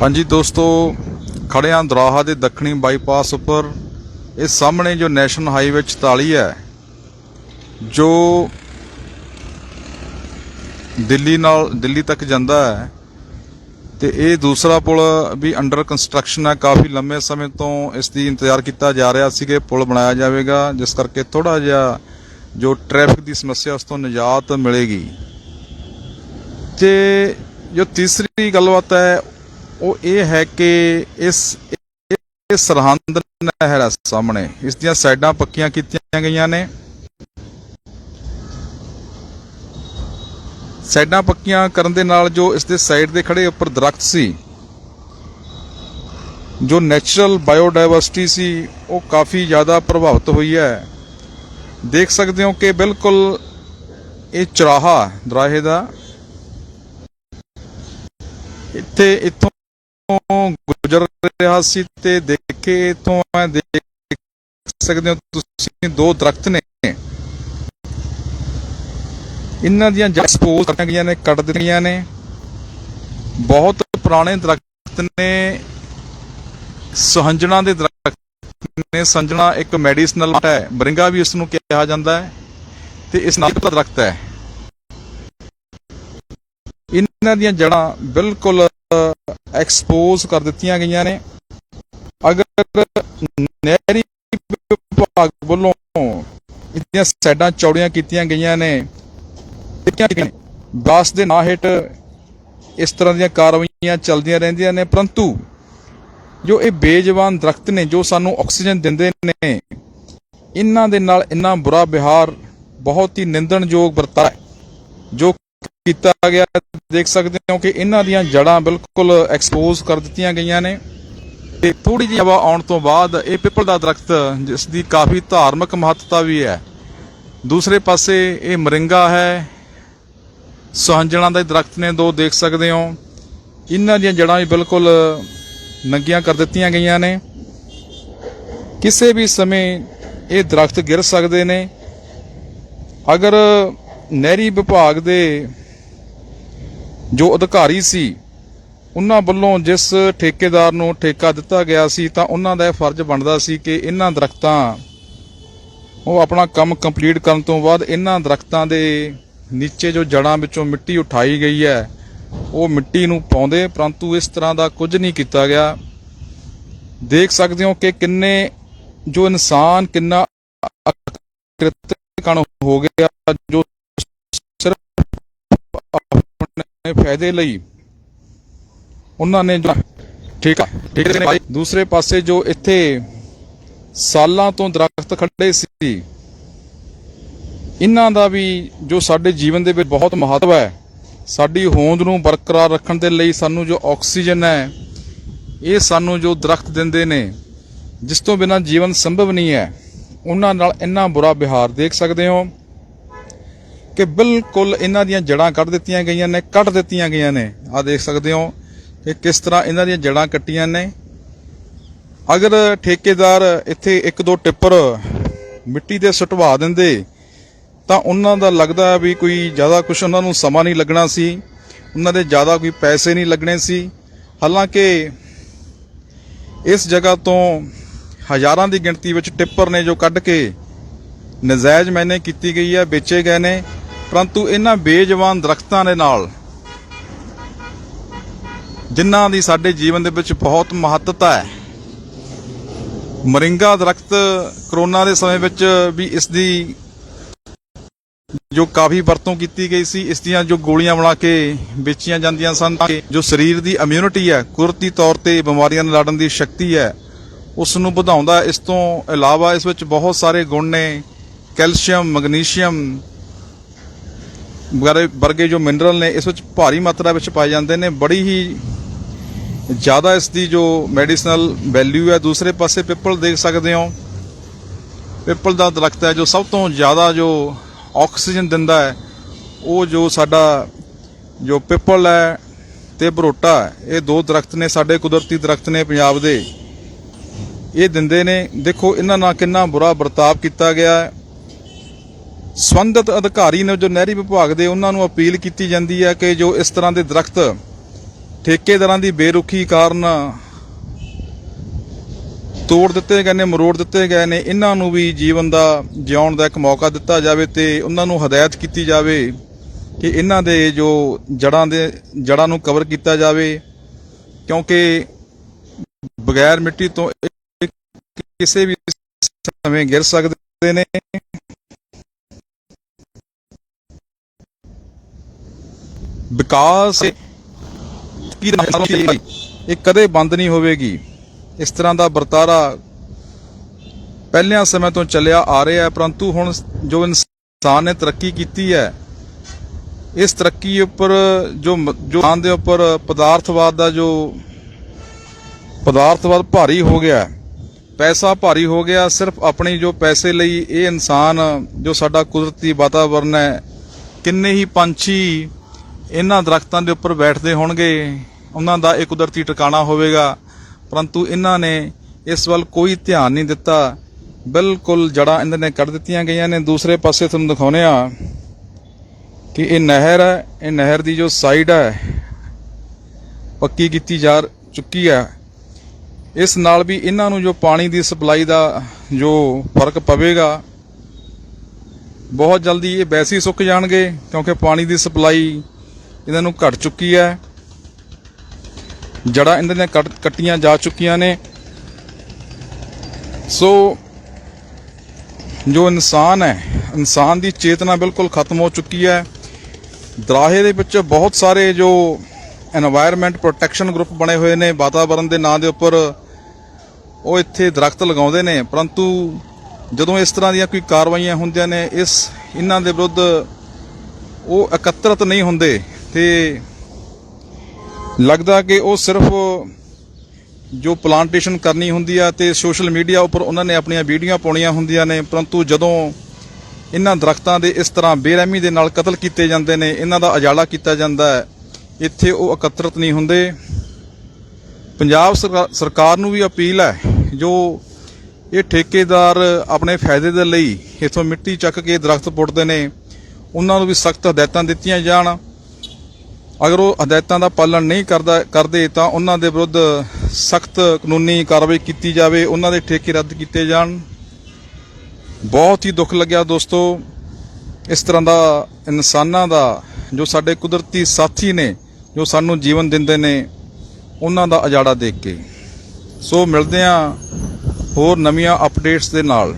ਹਾਂਜੀ ਦੋਸਤੋ, ਖੜੇ ਆਂ ਦਰਾਹਾ ਦੇ ਦੱਖਣੀ ਬਾਈਪਾਸ ਉੱਪਰ, ਇਹ ਸਾਹਮਣੇ ਜੋ ਨੈਸ਼ਨਲ ਹਾਈਵੇ 44 ਹੈ, ਜੋ ਦਿੱਲੀ ਨਾਲ, ਦਿੱਲੀ ਤੱਕ ਜਾਂਦਾ ਹੈ, ਤੇ ਇਹ ਦੂਸਰਾ ਪੁਲ ਵੀ ਅੰਡਰ ਕੰਸਟਰਕਸ਼ਨ ਹੈ, ਕਾਫੀ ਲੰਮੇ ਸਮੇਂ ਤੋਂ ਇਸ ਦੀ ਇੰਤਜ਼ਾਰ ਕੀਤਾ ਜਾ ਰਿਹਾ ਸੀ ਕਿ ਪੁਲ ਬਣਾਇਆ ਜਾਵੇਗਾ, ਜਿਸ ਕਰਕੇ ਥੋੜਾ ਜਿਹਾ ਜੋ ਟ੍ਰੈਫਿਕ ਦੀ ਸਮੱਸਿਆ ਉਸ ਤੋਂ ਨਿਜਾਤ ਮਿਲੇਗੀ। ਤੇ ਜੋ ਤੀਸਰੀ ਗੱਲਬਾਤ ਹੈ ਉਹ ਇਹ ਹੈ ਕਿ ਇਸ ਇਹ ਸਰਹੰਦ ਨਹਿਰ ਸਾਹਮਣੇ। ਇਸ ਦੀਆਂ ਸਾਈਡਾਂ ਪੱਕੀਆਂ ਕੀਤੀਆਂ ਗਈਆਂ ਨੇ। ਸਾਈਡਾਂ ਪੱਕੀਆਂ ਕਰਨ ਦੇ ਨਾਲ ਜੋ ਇਸ ਦੇ ਸਾਈਡ ਦੇ ਖੜੇ ਉੱਪਰ ਦਰਖਤ ਸੀ, ਜੋ ਨੈਚੁਰਲ ਬਾਇਓਡਾਇਵਰਸਿਟੀ ਸੀ, ਉਹ ਕਾਫੀ ਜ਼ਿਆਦਾ ਪ੍ਰਭਾਵਿਤ ਹੋਈ ਹੈ। ਦੇਖ ਸਕਦੇ ਹੋ ਕਿ ਬਿਲਕੁਲ ਇਹ ਚਰਾਹਾ ਦਰਾਹੇ ਦਾ। ਇੱਥੇ ਇੱਥੋਂ ਗੁਜ਼ਰ ਰਿਹਾ ਸੀ ਤੇ ਦੇਖੇ ਇਥੋਂ ਮੈਂ ਦੇਖ ਸਕਦੇ ਹੋ ਤੁਸੀਂ ਦੋ ਦਰਖਤ ਨੇ। ਇਹਨਾਂ ਦੀਆਂ ਜੜ੍ਹਾਂ ਸਪੋਜ਼ ਗਈਆਂ ਨੇ, ਕੱਟ ਦਿੱਤੀਆਂ ਨੇ। ਬਹੁਤ ਪੁਰਾਣੇ ਦਰਖਤ ਨੇ। ਸੁਹੰਜਣਾ ਦੇ ਦਰਖਤ ਨੇ। ਸੰਜਣਾ ਇੱਕ ਮੈਡੀਸਨਲ ਹੈ। ਬਰਿੰਗਾ ਵੀ ਇਸ ਨੂੰ ਕਿਹਾ ਜਾਂਦਾ ਹੈ ਤੇ ਇਸ ਨਾਲ ਦਾ ਦਰਖਤ ਹੈ। ਇਹਨਾਂ ਦੀਆਂ ਜੜ੍ਹਾਂ ਬਿਲਕੁਲ ਐਕਸਪੋਜ਼ ਕਰ ਦਿੱਤੀਆਂ ਗਈਆਂ ਨੇ। ਅਗਰ ਨਹਿਰੀ ਵਿਭਾਗ ਵੱਲੋਂ ਇਹਦੀਆਂ ਸਾਈਡਾਂ ਚੌੜੀਆਂ ਕੀਤੀਆਂ ਗਈਆਂ ਨੇ ਬਾਸ ਦੇ ਨਾਂ ਹੇਠ ਇਸ ਤਰ੍ਹਾਂ ਦੀਆਂ ਕਾਰਵਾਈਆਂ ਚੱਲਦੀਆਂ ਰਹਿੰਦੀਆਂ ਨੇ, ਪਰੰਤੂ ਜੋ ਇਹ ਬੇਜਵਾਨ ਦਰਖਤ ਨੇ, ਜੋ ਸਾਨੂੰ ਆਕਸੀਜਨ ਦਿੰਦੇ ਨੇ, ਇਹਨਾਂ ਦੇ ਨਾਲ ਇੰਨਾ ਬੁਰਾ ਵਿਹਾਰ ਬਹੁਤ ਹੀ ਨਿੰਦਣਯੋਗ ਵਰਤਾ ਜੋ ਕੀਤਾ ਗਿਆ। ਦੇਖ ਸਕਦੇ ਹੋ ਕਿ ਇਹਨਾਂ ਦੀਆਂ ਜੜਾਂ ਬਿਲਕੁਲ ਐਕਸਪੋਜ਼ ਕਰ ਦਿੱਤੀਆਂ ਗਈਆਂ ਨੇ। ਤੇ ਥੋੜੀ ਜਿਹੀ ਹਵਾ ਆਉਣ ਤੋਂ ਬਾਅਦ ਇਹ ਪਿੱਪਲ ਦਾ ਦਰਖਤ, ਜਿਸ ਦੀ ਕਾਫੀ ਧਾਰਮਿਕ ਮਹੱਤਤਾ ਵੀ ਹੈ। ਦੂਸਰੇ ਪਾਸੇ ਇਹ ਮਰਿੰਗਾ ਹੈ। ਸੁਹੰਜਣਾ ਦੇ ਦਰਖਤ ਨੇ ਦੋ ਦੇਖ ਸਕਦੇ ਹੋ। ਇਹਨਾਂ ਦੀਆਂ ਜੜਾਂ ਵੀ ਬਿਲਕੁਲ ਨੰਗੀਆਂ ਕਰ ਦਿੱਤੀਆਂ ਗਈਆਂ ਨੇ। ਕਿਸੇ ਵੀ ਸਮੇਂ ਇਹ ਦਰਖਤ ਗਿਰ ਸਕਦੇ ਨੇ। ਅਗਰ ਨਹਿਰੀ ਵਿਭਾਗ ਦੇ ਜੋ ਅਧਿਕਾਰੀ ਸੀ, ਉਹਨਾਂ ਵੱਲੋਂ ਜਿਸ ਠੇਕੇਦਾਰ ਨੂੰ ਠੇਕਾ ਦਿੱਤਾ ਗਿਆ ਸੀ, ਤਾਂ ਉਹਨਾਂ ਦਾ ਇਹ ਫਰਜ਼ ਬਣਦਾ ਸੀ ਕਿ ਇਹਨਾਂ ਦਰਖਤਾਂ ਉਹ ਆਪਣਾ ਕੰਮ ਕੰਪਲੀਟ ਕਰਨ ਤੋਂ ਬਾਅਦ ਇਹਨਾਂ ਦਰਖਤਾਂ ਦੇ ਨੀਚੇ ਜੋ ਜੜਾਂ ਵਿੱਚੋਂ ਮਿੱਟੀ ਉਠਾਈ ਗਈ ਹੈ, ਉਹ ਮਿੱਟੀ ਨੂੰ ਪਾਉਂਦੇ, ਪਰੰਤੂ ਇਸ ਤਰ੍ਹਾਂ ਦਾ ਕੁਝ ਨਹੀਂ ਕੀਤਾ ਗਿਆ। ਦੇਖ ਸਕਦੇ ਹੋ ਕਿ ਕਿੰਨੇ ਜੋ ਇਨਸਾਨ ਕਿੰਨਾ ਕ੍ਰਿਤਕਣ ਹੋ ਗਿਆ ਆਪਣੇ ਫਾਇਦੇ ਲਈ ਉਹਨਾਂ ਨੇ ਜੋ ਠੀਕ ਆ। ਠੀਕ ਹੈ ਦੂਸਰੇ ਪਾਸੇ ਜੋ ਇੱਥੇ ਸਾਲਾਂ ਤੋਂ ਦਰਖਤ ਖੜੇ ਸੀ, ਇਹਨਾਂ ਦਾ ਵੀ ਜੋ ਸਾਡੇ ਜੀਵਨ ਦੇ ਵਿੱਚ ਬਹੁਤ ਮਹੱਤਵ ਹੈ, ਸਾਡੀ ਹੋਂਦ ਨੂੰ ਬਰਕਰਾਰ ਰੱਖਣ ਦੇ ਲਈ ਸਾਨੂੰ ਜੋ ਆਕਸੀਜਨ ਹੈ, ਇਹ ਸਾਨੂੰ ਜੋ ਦਰਖਤ ਦਿੰਦੇ ਨੇ, ਜਿਸ ਤੋਂ ਬਿਨਾਂ ਜੀਵਨ ਸੰਭਵ ਨਹੀਂ ਹੈ, ਉਹਨਾਂ ਨਾਲ ਇੰਨਾ ਬੁਰਾ ਵਿਹਾਰ ਦੇਖ ਸਕਦੇ ਹੋ। ਕਿ ਬਿਲਕੁਲ ਇਹਨਾਂ ਦੀਆਂ ਜੜਾਂ ਕੱਢ ਦਿੱਤੀਆਂ ਗਈਆਂ ਨੇ ਕੱਟ ਦਿੱਤੀਆਂ ਗਈਆਂ ਨੇ। ਆ ਦੇਖ ਸਕਦੇ ਹੋ ਕਿ ਕਿਸ ਤਰ੍ਹਾਂ ਇਹਨਾਂ ਦੀਆਂ ਜੜਾਂ ਕੱਟੀਆਂ ਨੇ। ਅਗਰ ਠੇਕੇਦਾਰ ਇੱਥੇ ਇੱਕ ਦੋ ਟਿੱਪਰ ਮਿੱਟੀ ਦੇ ਸੁਟਵਾ ਦਿੰਦੇ, ਤਾਂ ਉਹਨਾਂ ਦਾ ਲੱਗਦਾ ਵੀ ਕੋਈ ਜ਼ਿਆਦਾ ਕੁਝ ਉਹਨਾਂ ਨੂੰ ਸਮਾਂ ਨਹੀਂ ਲੱਗਣਾ ਸੀ, ਉਹਨਾਂ ਦੇ ਜ਼ਿਆਦਾ ਕੋਈ ਪੈਸੇ ਨਹੀਂ ਲੱਗਣੇ ਸੀ। ਹਾਲਾਂਕਿ ਇਸ ਜਗ੍ਹਾ ਤੋਂ ਹਜ਼ਾਰਾਂ ਦੀ ਗਿਣਤੀ ਵਿੱਚ ਟਿੱਪਰ ਨੇ ਜੋ ਕੱਢ ਕੇ ਨਜਾਇਜ਼ ਮੈਨੇ ਕੀਤੀ ਗਈ ਹੈ, ਵੇਚੇ ਗਏ ਨੇ। ਪਰੰਤੂ ਇਹਨਾਂ ਬੇਜਵਾਨ ਦਰਖਤਾਂ ਦੇ ਨਾਲ, ਜਿਨ੍ਹਾਂ ਦੀ ਸਾਡੇ ਜੀਵਨ ਦੇ ਵਿੱਚ ਬਹੁਤ ਮਹੱਤਤਾ ਹੈ, ਮਰਿੰਗਾ ਦਰਖਤ ਕਰੋਨਾ ਦੇ ਸਮੇਂ ਵਿੱਚ ਵੀ ਇਸ ਦੀ ਜੋ ਕਾਫੀ ਵਰਤੋਂ ਕੀਤੀ ਗਈ ਸੀ, ਇਸ ਦੀਆਂ ਜੋ ਗੋਲੀਆਂ ਬਣਾ ਕੇ ਵੇਚੀਆਂ ਜਾਂਦੀਆਂ ਸਨ ਕਿ ਜੋ ਸਰੀਰ ਦੀ ਇਮਿਊਨਿਟੀ ਹੈ, ਕੁਦਰਤੀ ਤੌਰ ਤੇ ਬਿਮਾਰੀਆਂ ਨਾਲ ਲੜਨ ਦੀ ਸ਼ਕਤੀ ਹੈ, ਉਸ ਨੂੰ ਵਧਾਉਂਦਾ ਇਸ ਤੋਂ ਇਲਾਵਾ ਇਸ ਵਿੱਚ ਬਹੁਤ ਸਾਰੇ ਗੁਣ ਨੇ, ਕੈਲਸ਼ੀਅਮ, ਮੈਗਨੀਸ਼ੀਅਮ ਵਗੈਰੇ ਵਰਗੇ ਜੋ ਮਿਨਰਲ ਨੇ, ਇਸ ਵਿੱਚ ਭਾਰੀ ਮਾਤਰਾ ਵਿੱਚ ਪਾਏ ਜਾਂਦੇ ਨੇ। ਬੜੀ ਹੀ ਜ਼ਿਆਦਾ ਇਸ ਦੀ ਜੋ ਮੈਡੀਸਨਲ ਵੈਲਿਊ ਹੈ। ਦੂਸਰੇ ਪਾਸੇ ਪਿੱਪਲ ਦੇਖ ਸਕਦੇ ਹੋ। ਪਿੱਪਲ ਦਾ ਦਰਖਤ ਹੈ ਜੋ ਸਭ ਤੋਂ ਜ਼ਿਆਦਾ ਜੋ ਆਕਸੀਜਨ ਦਿੰਦਾ ਹੈ। ਉਹ ਜੋ ਸਾਡਾ ਜੋ ਪਿੱਪਲ ਹੈ ਤੇ ਬਰੋਟਾ ਇਹ ਦੋ ਦਰਖਤ ਨੇ, ਸਾਡੇ ਕੁਦਰਤੀ ਦਰਖਤ ਨੇ ਪੰਜਾਬ ਦੇ। ਇਹ ਦਿੰਦੇ ਨੇ। ਦੇਖੋ, ਇਹਨਾਂ ਨਾਲ ਕਿੰਨਾ ਬੁਰਾ ਵਰਤਾਵ ਕੀਤਾ ਗਿਆ ਹੈ। ਸੰਬੰਧਿਤ ਅਧਿਕਾਰੀ ਨੇ ਜੋ ਨਹਿਰੀ ਵਿਭਾਗ ਦੇ ਉਹਨਾਂ ਨੂੰ ਅਪੀਲ ਕੀਤੀ ਜਾਂਦੀ ਹੈ ਕਿ ਜੋ ਇਸ ਤਰ੍ਹਾਂ ਦੇ ਦਰਖਤ ਠੇਕੇਦਾਰਾਂ ਦੀ ਬੇਰੁਖੀ ਕਾਰਨ ਤੋੜ ਦਿੱਤੇ ਗਏ ਨੇ, ਮਰੋੜ ਦਿੱਤੇ ਗਏ ਨੇ, ਇਹਨਾਂ ਨੂੰ ਵੀ ਜੀਵਨ ਦਾ ਜਿਉਣ ਦਾ ਇੱਕ ਮੌਕਾ ਦਿੱਤਾ ਜਾਵੇ ਤੇ ਉਹਨਾਂ ਨੂੰ ਹਦਾਇਤ ਕੀਤੀ ਜਾਵੇ ਕਿ ਇਹਨਾਂ ਦੇ ਜੋ ਜੜਾਂ ਦੇ, ਜੜਾਂ ਨੂੰ ਕਵਰ ਕੀਤਾ ਜਾਵੇ, ਕਿਉਂਕਿ ਬਗੈਰ ਮਿੱਟੀ ਤੋਂ ਕਿਸੇ ਵੀ ਸਮੇਂ ਗਿਰ ਸਕਦੇ ਨੇ। ਵਿਕਾਸ ਕੀ ਇਹ ਕਦੇ ਬੰਦ ਨਹੀਂ ਹੋਵੇਗੀ। ਇਸ ਤਰ੍ਹਾਂ ਦਾ ਵਰਤਾਰਾ ਪਹਿਲਿਆਂ ਸਮੇਂ ਤੋਂ ਚੱਲਿਆ ਆ ਰਿਹਾ ਹੈ, ਪਰੰਤੂ ਹੁਣ ਜੋ ਇਨਸਾਨ ਨੇ ਤਰੱਕੀ ਕੀਤੀ ਹੈ, ਇਸ ਤਰੱਕੀ ਉੱਪਰ ਜੋ ਜੋ ਇਨਸਾਨ ਦੇ ਉੱਪਰ ਪਦਾਰਥਵਾਦ ਦਾ ਜੋ ਪਦਾਰਥਵਾਦ ਭਾਰੀ ਹੋ ਗਿਆ ਪੈਸਾ ਭਾਰੀ ਹੋ ਗਿਆ, ਸਿਰਫ ਆਪਣੀ ਜੋ ਪੈਸੇ ਲਈ ਇਹ ਇਨਸਾਨ, ਜੋ ਸਾਡਾ ਕੁਦਰਤੀ ਵਾਤਾਵਰਨ ਹੈ, ਕਿੰਨੇ ਹੀ ਪੰਛੀ ਇਹਨਾਂ ਦਰਖਤਾਂ ਦੇ ਉੱਪਰ ਬੈਠਦੇ ਹੋਣਗੇ, ਉਹਨਾਂ ਦਾ ਇਹ ਕੁਦਰਤੀ ਟਿਕਾਣਾ ਹੋਵੇਗਾ। ਪਰੰਤੂ ਇਹਨਾਂ ਨੇ ਇਸ ਵੱਲ ਕੋਈ ਧਿਆਨ ਨਹੀਂ ਦਿੱਤਾ। ਬਿਲਕੁਲ ਜੜਾਂ ਇਹਨਾਂ ਨੇ ਕੱਢ ਦਿੱਤੀਆਂ ਗਈਆਂ ਨੇ। ਦੂਸਰੇ ਪਾਸੇ ਤੁਹਾਨੂੰ ਦਿਖਾਉਂਦੇ ਆ ਕਿ ਇਹ ਨਹਿਰ ਹੈ। ਇਹ ਨਹਿਰ ਦੀ ਜੋ ਸਾਈਡ ਹੈ, ਪੱਕੀ ਕੀਤੀ ਜਾ ਚੁੱਕੀ ਹੈ। ਇਸ ਨਾਲ ਵੀ ਇਹਨਾਂ ਨੂੰ ਜੋ ਪਾਣੀ ਦੀ ਸਪਲਾਈ ਦਾ ਜੋ ਫ਼ਰਕ ਪਵੇਗਾ, ਬਹੁਤ ਜਲਦੀ ਇਹ ਵੈਸੇ ਹੀ ਸੁੱਕ ਜਾਣਗੇ, ਕਿਉਂਕਿ ਪਾਣੀ ਦੀ ਸਪਲਾਈ ਇਹਨਾਂ ਨੂੰ ਘਟ ਚੁੱਕੀ ਹੈ। ਜੜਾ ਇਹਨਾਂ ਦੀਆਂ ਕੱਟੀਆਂ ਜਾ ਚੁੱਕੀਆਂ ਨੇ। ਸੋ, ਜੋ ਇਨਸਾਨ ਹੈ, ਇਨਸਾਨ ਦੀ ਚੇਤਨਾ ਬਿਲਕੁਲ ਖਤਮ ਹੋ ਚੁੱਕੀ ਹੈ। ਦਰਾਹੇ ਦੇ ਵਿੱਚ ਬਹੁਤ ਸਾਰੇ ਜੋ এনवायरमेंट ਪ੍ਰੋਟੈਕਸ਼ਨ ਗਰੁੱਪ ਬਣੇ ਹੋਏ ਨੇ, ਵਾਤਾਵਰਨ ਦੇ ਨਾਂ ਦੇ ਉੱਪਰ, ਉਹ ਇੱਥੇ ਦਰਖਤ ਲਗਾਉਂਦੇ ਨੇ। ਪਰੰਤੂ ਜਦੋਂ ਇਸ ਤਰ੍ਹਾਂ ਦੀਆਂ ਕੋਈ ਕਾਰਵਾਈਆਂ ਹੁੰਦੀਆਂ ਨੇ, ਇਸ ਇਹਨਾਂ ਦੇ ਵਿਰੁੱਧ ਉਹ ਇਕੱਤਰਤ ਨਹੀਂ ਹੁੰਦੇ। ਤੇ ਲੱਗਦਾ ਕਿ ਉਹ ਸਿਰਫ ਜੋ ਪਲਾਂਟੇਸ਼ਨ ਕਰਨੀ ਹੁੰਦੀ ਆ ਤੇ ਸੋਸ਼ਲ ਮੀਡੀਆ ਉੱਪਰ ਉਹਨਾਂ ਨੇ ਆਪਣੀਆਂ ਵੀਡੀਓ ਪਾਉਣੀਆਂ ਹੁੰਦੀਆਂ ਨੇ, ਪਰੰਤੂ ਜਦੋਂ ਇਹਨਾਂ ਦਰਖਤਾਂ ਦੇ ਇਸ ਤਰ੍ਹਾਂ ਬੇਰਹਿਮੀ ਦੇ ਨਾਲ ਕਤਲ ਕੀਤੇ ਜਾਂਦੇ ਨੇ, ਇਹਨਾਂ ਦਾ ਉਜਾਲਾ ਕੀਤਾ ਜਾਂਦਾ ਹੈ, ਇੱਥੇ ਉਹ ਇਕੱਤਰਤ ਨਹੀਂ ਹੁੰਦੇ। ਪੰਜਾਬ ਸਰਕਾਰ ਨੂੰ ਵੀ ਅਪੀਲ ਹੈ, ਜੋ ਇਹ ਠੇਕੇਦਾਰ ਆਪਣੇ ਫਾਇਦੇ ਦੇ ਲਈ ਇਥੋਂ ਮਿੱਟੀ ਚੱਕ ਕੇ ਦਰਖਤ ਪੁੱਟਦੇ ਨੇ, ਉਹਨਾਂ ਨੂੰ ਵੀ ਸਖਤ ਹਦਾਇਤਾਂ ਦਿੱਤੀਆਂ ਜਾਣ। ਅਗਰ ਉਹ ਹਦਾਇਤਾਂ ਦਾ ਪਾਲਣ ਨਹੀਂ ਕਰਦਾ, ਕਰਦੇ ਤਾਂ ਉਹਨਾਂ ਦੇ ਵਿਰੁੱਧ ਸਖਤ ਕਾਨੂੰਨੀ ਕਾਰਵਾਈ ਕੀਤੀ ਜਾਵੇ, ਉਹਨਾਂ ਦੇ ਠੇਕੇ ਰੱਦ ਕੀਤੇ ਜਾਣ। ਬਹੁਤ ਹੀ ਦੁੱਖ ਲੱਗਿਆ ਦੋਸਤੋ, ਇਸ ਤਰ੍ਹਾਂ ਦਾ ਇਨਸਾਨਾਂ ਦਾ, ਜੋ ਸਾਡੇ ਕੁਦਰਤੀ ਸਾਥੀ ਨੇ, ਜੋ ਸਾਨੂੰ ਜੀਵਨ ਦਿੰਦੇ ਨੇ, ਉਹਨਾਂ ਦਾ ਅਜਾੜਾ ਦੇਖ ਕੇ। ਸੋ ਮਿਲਦੇ ਹਾਂ ਹੋਰ ਨਵੀਆਂ ਅਪਡੇਟਸ ਦੇ ਨਾਲ।